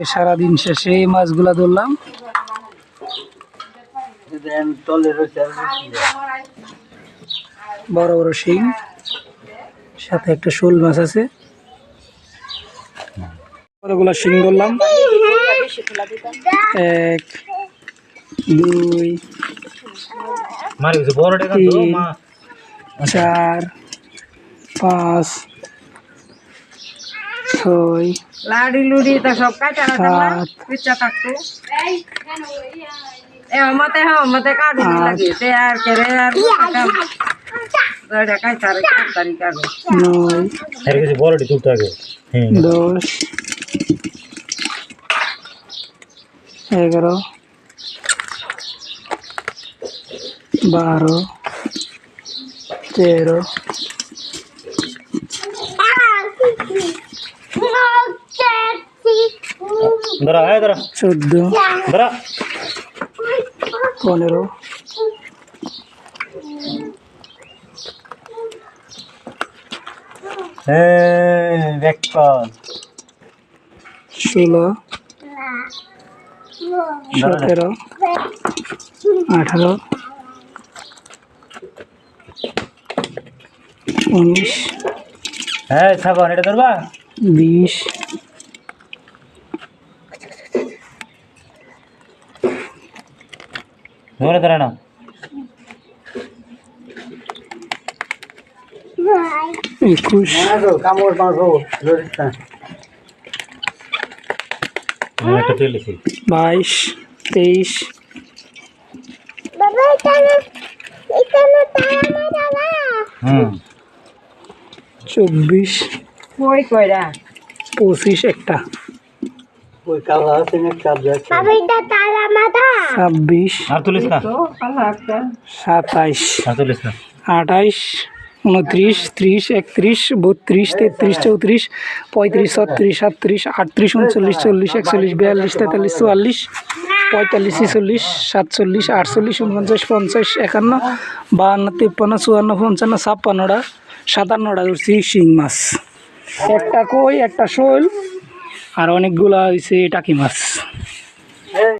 সারাদিন শেষে এই মাছগুলা ধরলাম। বড় বড় শিং সাথে একটা শোল মাছ আছে। বড়গুলা শিং ধরলাম। এক দুই তিন। চার পাঁচ ছয় লাড়ি লুড়ি তো সব কাটা সাত। পিচ্ছা থাকতো। এ মতে হ্যাঁ মতে কাটু। লাগে। তে আর করে আর দড়া কাই তারে কাটারি কাটে। নয়। মারি গেছে বড় তুলতে আগে। হ্যাঁ দশ। এগারো। বারো। তেরো। ধরা আয় ধরা চোদ্দ। ধরা পনেরো। হ্যাঁ ষোলো। সতেরো। আঠারো। উনিশ। হ্যাঁ ছাগল এটা ধরবা? বিশ। ধরে ধরে না একুশ। একটা বাইশ তেইশ। হুম। চব্বিশ। কই পঁচিশ একটা। ছাব্বিশ। আর তুলিস না তো ভালো একটা। সাতাইশ। আর তুলিস না? আঠাইশ উনত্রিশ ত্রিশ একত্রিশ বত্রিশ তেত্রিশ চৌত্রিশ পঁয়ত্রিশ ছত্রিশ সাতত্রিশ আটত্রিশ উনচল্লিশ চল্লিশ একচল্লিশ বিয়াল্লিশ তেতাল্লিশ চুয়াল্লিশ পঁয়তাল্লিশ ছেচল্লিশ সাতচল্লিশ আটচল্লিশ উনপঞ্চাশ পঞ্চাশ একান্ন বাহান্ন তিপ্পান্ন চুয়ান্ন পঞ্চান্ন ছাপ্পান্নটা সাতান্নটা ধরছি শিং মাছ। একটা কই একটা শোল আর অনেকগুলা হয়েছে টাকি মাছ।